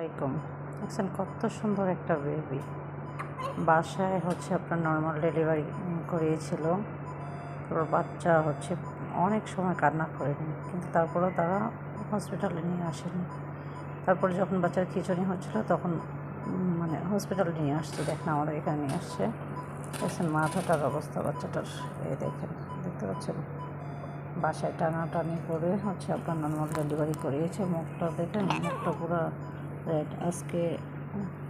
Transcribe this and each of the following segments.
আসসালামাইকুম দেখছেন কত সুন্দর একটা বেবি বাসায় হচ্ছে আপনার নর্মাল ডেলিভারি করিয়েছিল। তারপর বাচ্চা হচ্ছে অনেক সময় কান্না করেনি কিন্তু তারপরেও তারা হসপিটালে নিয়ে আসেনি। তারপরে যখন বাচ্চার খিচুড়ি হচ্ছিল, তখন মানে হসপিটালে নিয়ে আসছে। দেখেন আমাদের এখানে নিয়ে আসছে। দেখছেন মাথাটার অবস্থা বাচ্চাটার। এই দেখেন, দেখতে পাচ্ছেন? বাসায় টানাটানি করে হচ্ছে আপনার নর্মাল ডেলিভারি করিয়েছে। মুখটা দেখেন, মুখটা পুরো রেড আজকে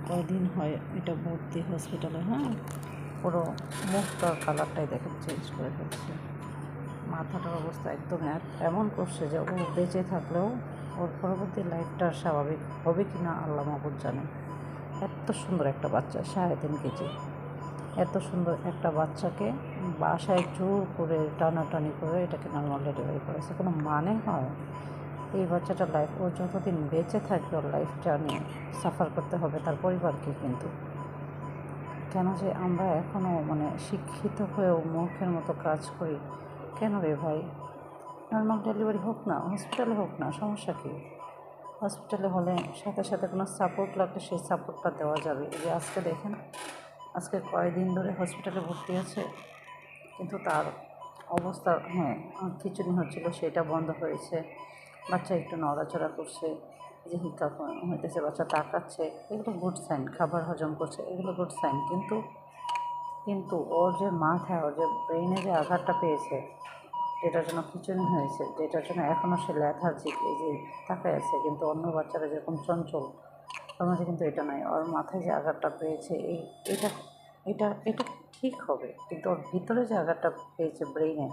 কদিন হয় এটা ভর্তি হসপিটালে হ্যাঁ? পুরো মুখটার কালারটাই দেখেন চেঞ্জ করে ফেলছে। মাথাটার অবস্থা একদম এক- এমন করছে যে ও বেঁচে থাকলেও ওর পরবর্তী লাইফটা স্বাভাবিক হবে কি না আল্লাহ মাহবুদ জানে। এত সুন্দর একটা বাচ্চা, সাড়ে তিন কেজি। এত সুন্দর একটা বাচ্চাকে বাসায় জোর করে টানাটানি করে এটাকে নর্মাল ডেলিভারি করেছে। কোনো মানে হয়? এই বাচ্চাটার লাইফ ও যতদিন বেঁচে থাকবে ওর লাইফটা নিয়ে সাফার করতে হবে, তার পরিবারকে কিন্তু। কেন যে আমরা এখনও মানে শিক্ষিত হয়েও মূর্খের মতো কাজ করি, কেন রে ভাই? নর্মাল ডেলিভারি হোক না হসপিটালে হোক না, সমস্যা কী? হসপিটালে হলে সাথে সাথে কোনো সাপোর্ট লাগলে সেই সাপোর্টটা দেওয়া যাবে। যে আজকে দেখেন, আজকে কয়েকদিন ধরে হসপিটালে ভর্তি আছে, কিন্তু তার অবস্থা হ্যাঁ খিচুড়ি হচ্ছিল সেটা বন্ধ হয়েছে। বাচ্চা একটু নড়াচড়া করছে, যে হিকাপ হইতেছে, বাচ্চা তাকাচ্ছে, এগুলো গুড সাইন খাবার হজম করছে, এগুলো গুড সাইন কিন্তু কিন্তু ওর যে মাথায় ওর যে ব্রেনে যে আঘাতটা পেয়েছে, যেটার জন্য খিচুড়ি হয়েছে, যেটার জন্য এখনও সে ল্যাথার্জিক এই যে তাকায় আছে, কিন্তু অন্য বাচ্চারা যেরকম চঞ্চল ওর মাঝে কিন্তু এটা নয় ওর মাথায় যে আঘাতটা পেয়েছে, এই, এটা এটা এটা ঠিক হবে, কিন্তু ওর ভিতরে যে আঘাতটা পেয়েছে ব্রেইনে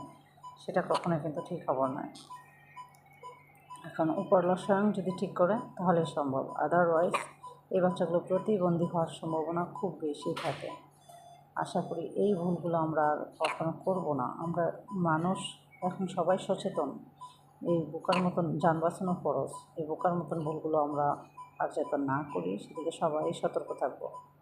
সেটা কখনোই কিন্তু ঠিক হবার নয়। এখন উপরলা স্বয়ং যদি ঠিক করে, তাহলে সম্ভব। আদারওয়াইজ এই বাচ্চাগুলো প্রতিবন্ধী হওয়ার সম্ভাবনা খুব বেশি থাকে। আশা করি এই ভুলগুলো আমরা আর কখনো করব না। আমরা মানুষ, এখন সবাই সচেতন। এই বোকার মতন যান বাঁচানো খরচ এই বোকার মতন ভুলগুলো আমরা আর যাতে না করি, সেদিকে সবাই সতর্ক থাকব।